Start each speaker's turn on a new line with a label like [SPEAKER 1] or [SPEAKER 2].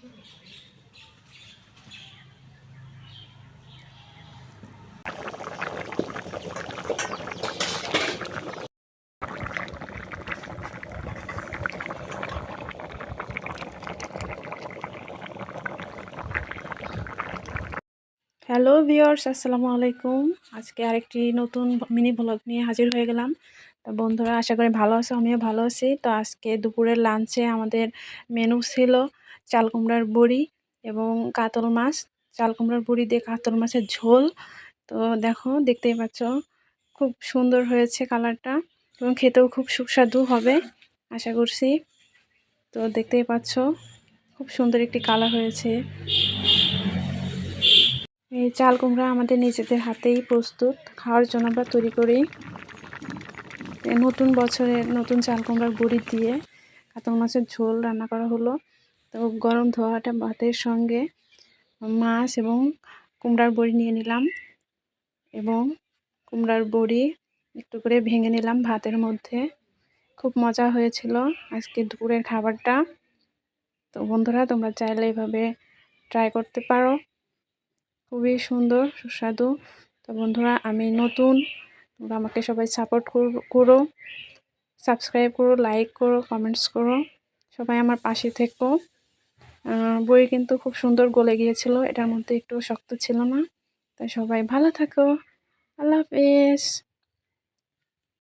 [SPEAKER 1] Hello viewers আসসালামু আলাইকুম। আজকে আরেকটি নতুন মিনি ব্লগ নিয়ে হাজির হয়ে গেলাম। তো বন্ধুরা, আশা করি ভালো আছো, আমিও ভালো আছি। তো আজকে দুপুরের লাঞ্চে আমাদের মেনু ছিল চাল কুমড়ার বড়ি এবং কাতল মাছ। চাল কুমড়ার বড়ি দিয়ে কাতল মাছের ঝোল। তো দেখো, দেখতেই পাচ্ছ, খুব সুন্দর হয়েছে কালারটা এবং খেতেও খুব সুস্বাদু হবে, আশা করছি। তো দেখতেই পাচ্ছ, খুব সুন্দর একটি কালার হয়েছে। এই চাল কুমড়া আমাদের নিজেদের হাতেই প্রস্তুত, খাওয়ার জন্য আমরা তৈরি করি। নতুন বছরে নতুন চাল কুমড়ার বড়ি দিয়ে কাতল মাছের ঝোল রান্না করা হলো। তো গরম ধোয়াটা ভাতের সঙ্গে মাছ এবং কুমড়ার বড়ি নিয়ে নিলাম এবং কুমড়ার বড়ি একটু করে ভেঙে নিলাম ভাতের মধ্যে। খুব মজা হয়েছিল আজকে দুপুরের খাবারটা। তো বন্ধুরা, তোমরা চাইলে এভাবে ট্রাই করতে পারো। খুবই সুন্দর, সুস্বাদু। তো বন্ধুরা, আমি নতুন। তোমরা আমাকে সবাই সাপোর্ট করো সাবস্ক্রাইব করো লাইক করো কমেন্টস করো। সবাই আমার পাশে থেকো। বই কিন্তু খুব সুন্দর গলে গিয়েছিল, এটার মধ্যে একটু শক্ত ছিল না। তাই সবাই ভালো থাকো। আল্লাহ হাফেজ।